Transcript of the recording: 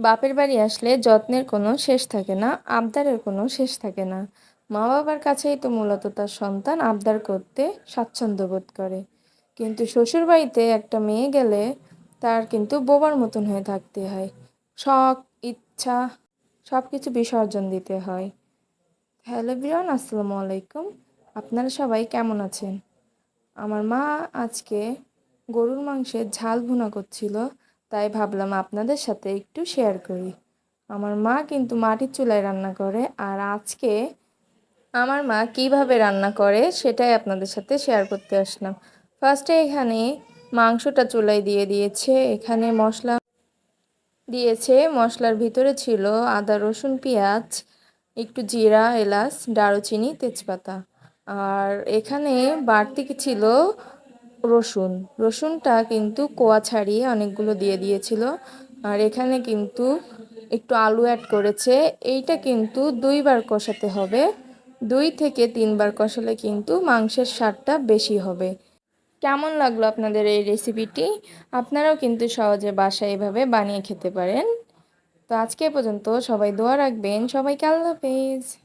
বাপের বাড়ি আসলে যত্নের কোনো শেষ থাকে না, আবদারের কোনো শেষ থাকে না। মা বাবার কাছেই তো মূলত তার সন্তান আবদার করতে স্বাচ্ছন্দ্য বোধ করে। কিন্তু শ্বশুর বাড়িতে একটা মেয়ে গেলে তার কিন্তু বোবার মতন হয়ে থাকতে হয়। শখ, ইচ্ছা সব কিছু বিসর্জন দিতে হয়। হ্যালো বিরন, আসসালামু আলাইকুম। আপনারা সবাই কেমন আছেন? আমার মা আজকে গরুর মাংসের ঝাল ভুনা করছিল। তাই ভাবলাম আপনাদের সাথে একটু শেয়ার করি। আমার মা কিন্তু মাটির চুলায় রান্না করে আর আজকে আমার মা কীভাবে রান্না করে সেটাই আপনাদের সাথে শেয়ার করতে আসলাম। ফার্স্টে এখানে মাংসটা চুলায় দিয়ে দিয়েছে, এখানে মশলা দিয়েছে, মশলার ভিতরে ছিল আদা, রসুন, পেঁয়াজ, একটু জিরা, এলাচ, দারুচিনি, তেজপাতা। আর এখানে বাড়তি ছিল রসুন। রসুনটা কিন্তু কোয়া ছাড়িয়ে অনেকগুলো দিয়ে দিয়েছিল। আর এখানে কিন্তু একটু আলু অ্যাড করেছে। এইটা কিন্তু দুইবার কষাতে হবে। দুই থেকে তিনবার কষালে কিন্তু মাংসের স্বাদটা বেশি হবে। কেমন লাগল আপনাদের এই রেসিপিটি আপনারাও কিন্তু সহজে বাসায় এভাবে বানিয়ে খেতে পারেন। তো আজকে পর্যন্ত সবাই দোয়া রাখবেন। সবাইকে আল্লাহ হাফেজ।